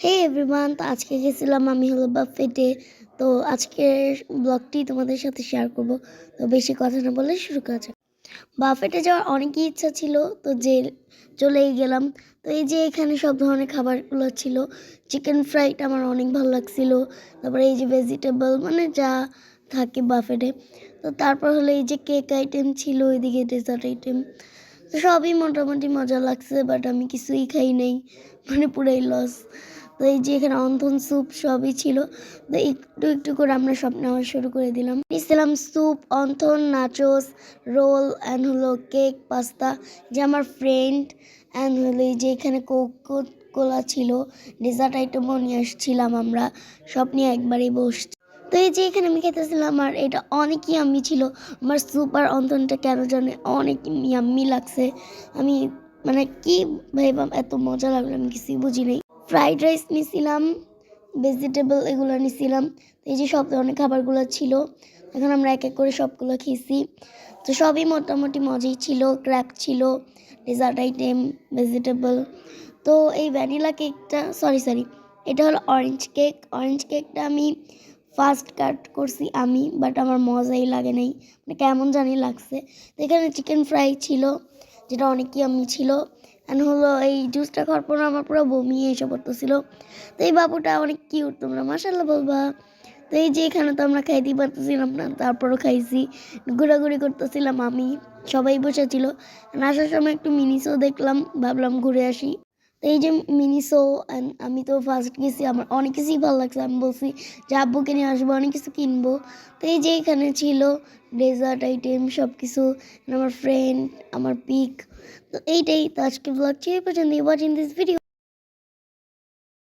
হে everyone তো আজকে গেছিলাম আমি হলো বাফেটে তো আজকের ব্লগটি তোমাদের সাথে শেয়ার করব। তো বেশি কথা না বলে শুরু করা যাক। বাফেটে যাওয়ার অনেকই ইচ্ছা ছিল। তো যে চলেই গেলাম। তো এই যে এখানে সব ধরনের খাবারগুলো ছিল। চিকেন ফ্রাইটা আমার অনেক ভালো লাগছিল। তারপরে এই যে ভেজিটেবল মানে যা থাকে বাফেটে তো তারপর হলো এই যে কেক আইটেম ছিল, ওইদিকে ডেজার্ট আইটেম তো সবই মোটামুটি মজা লাগছে বাট আমি কিছুই খাই নাই। মানে পুরাই লস তো এই যে এখানে অন্থন স্যুপ সবই ছিল, তো একটু একটু করে আমরা সব নেওয়া শুরু করে দিলাম। নিয়েছিলাম soup wonton nachos, roll and হলো কেক, পাস্তা, যে আমার ফ্রেন্ড অ্যান্ড হলো এই যে এখানে কোকো কোলা ছিল ডেজার্ট আইটেমও নিয়ে আসছিলাম আমরা, সব নিয়ে একবারেই বসছি। তো এই যে এখানে আমি খেতেছিলাম, আর এটা অনেক ইয়াম্মি ছিল, আমার সুপার অন্তনটা কেন জানে অনেক ইয়াম্মি লাগছে। আমি মানে কি ভাইবাম, এত মজা লাগল, আমি কিছুই বুঝি নাই ফ্রাইড রাইস নিয়েছিলাম ভেজিটেবল এগুলো নিয়েছিলাম এই যে সব ধরনের খাবারগুলো ছিল, এখন আমরা এক এক করে সবগুলো খেয়েছি। তো সবই মোটামুটি মজাই ছিল ক্র্যাক ছিল ডেজার্ট আইটেম ভেজিটেবল তো এই ভ্যানিলা কেকটা সরি সরি এটা হলো অরেঞ্জ কেক অরেঞ্জ কেকটা আমি ফার্স্ট কাট করছি আমি বাট আমার মজাই লাগে নাই। মানে কেমন জানি লাগছে। এখানে চিকেন ফ্রাই ছিল যেটা অনেকই আমি ছিল। এন হলো এই জুসটা খাওয়ার পর আমার পুরো বমি এসে পড়তেছিল। তো এই বাবুটা অনেক কিউট তোমরা মাসাল্লাহ বলবা। তো এই যে এখানে তো আমরা খাইতেই পারতেছিলাম না, তারপরও খাইছি। ঘোরাঘুরি করতেছিলাম আমি, সবাই বসেছিল আসার সময় একটু মিনিসও দেখলাম, ভাবলাম ঘুরে আসি। এই যে মিনিসো and আমি তো ফার্স্ট গেছি, আমার অনেক কিছুই ভালো লাগছে, আমি বলছি, যে আব্বুকে নিয়ে আসব, অনেক কিছু কিনবো। তো এই যে এখানে ছিল ডেজার্ট আইটেম সব কিছু আমার ফ্রেন্ড আমার পিক তো এইটাই, তো আজকে ব্লগ চেয়ে পছন্দ পর্যন্ত ওয়াচিং দিস ভিডিও